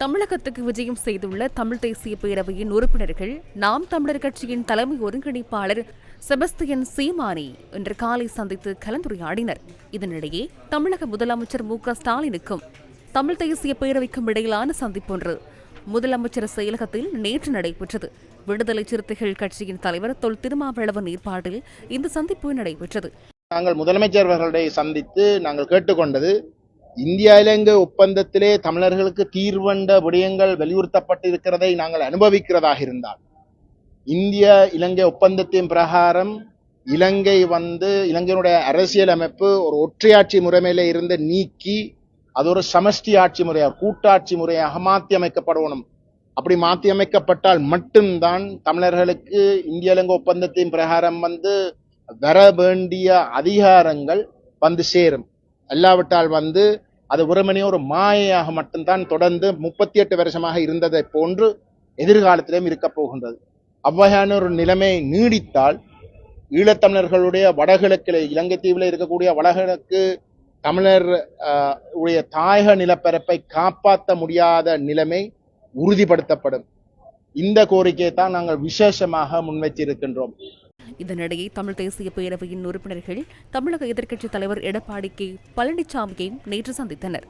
தமிழகத்துக்கு விஜயம் செய்துள்ள தமிழ் தேசிய பேரவையின் உறுப்பினர்கள் நாம் தமிழர் கட்சியின் தலைமை ஒருங்கிணைப்பாளர் செபஸ்தியன் சீமானி இன்று காலை சந்தித்து கலந்துரையாடினர். இதனிடையே தமிழக முதலமைச்சர் மு ஸ்டாலினுக்கும் தமிழ் தேசிய பேரவைக்கும் இடையிலான சந்திப்பொன்று முதலமைச்சர் செயலகத்தில் நேற்று நடைபெற்றது. விடுதலை சிறுத்தைகள் கட்சியின் தலைவர் தொல் திருமாவளவன் ஏற்பாட்டில் இந்த சந்திப்பு நடைபெற்றது. நாங்கள் முதலமைச்சர் அவர்களை சந்தித்து நாங்கள் கேட்டுக்கொண்டது இந்தியா இலங்கை ஒப்பந்தத்திலே தமிழர்களுக்கு தீர்வண்ட விடயங்கள் வலியுறுத்தப்பட்டிருக்கிறதை நாங்கள் அனுபவிக்கிறதாக இருந்தால் இந்திய இலங்கை ஒப்பந்தத்தின் பிரகாரம் இலங்கை வந்து இலங்கையினுடைய அரசியல் அமைப்பு ஒரு ஒற்றையாட்சி முறைமையில இருந்து நீக்கி அது ஒரு சமஷ்டி ஆட்சி முறையாக கூட்டாட்சி முறையாக மாற்றி அமைக்கப்படணும். அப்படி மாற்றி அமைக்கப்பட்டால் மட்டும்தான் தமிழர்களுக்கு இந்திய இலங்கை ஒப்பந்தத்தின் பிரகாரம் வந்து வர வேண்டிய அதிகாரங்கள் வந்து சேரும். அல்லாவிட்டால் வந்து அது வெறுமனே ஒரு மாயையாக மட்டும்தான் தொடர்ந்து முப்பத்தி எட்டு வருஷமாக இருந்ததை போன்று எதிர்காலத்திலும் இருக்கப் போகின்றது. அவ்வகையான ஒரு நிலைமை நீடித்தால் ஈழத்தமிழர்களுடைய வடகிழக்கில் இலங்கை தீவில் இருக்கக்கூடிய வடகிழக்கு தமிழர் உடைய தாயக நிலப்பரப்பை காப்பாற்ற முடியாத நிலைமை உறுதிப்படுத்தப்படும். இந்த கோரிக்கையை தான் நாங்கள் விசேஷமாக முன்வைத்திருக்கின்றோம். இதனிடையே தமிழ் தேசிய பேரவையின் உறுப்பினர்கள் தமிழக எதிர்க்கட்சித் தலைவர் எடப்பாடி கே பழனிசாமியை நேற்று சந்தித்தனர்.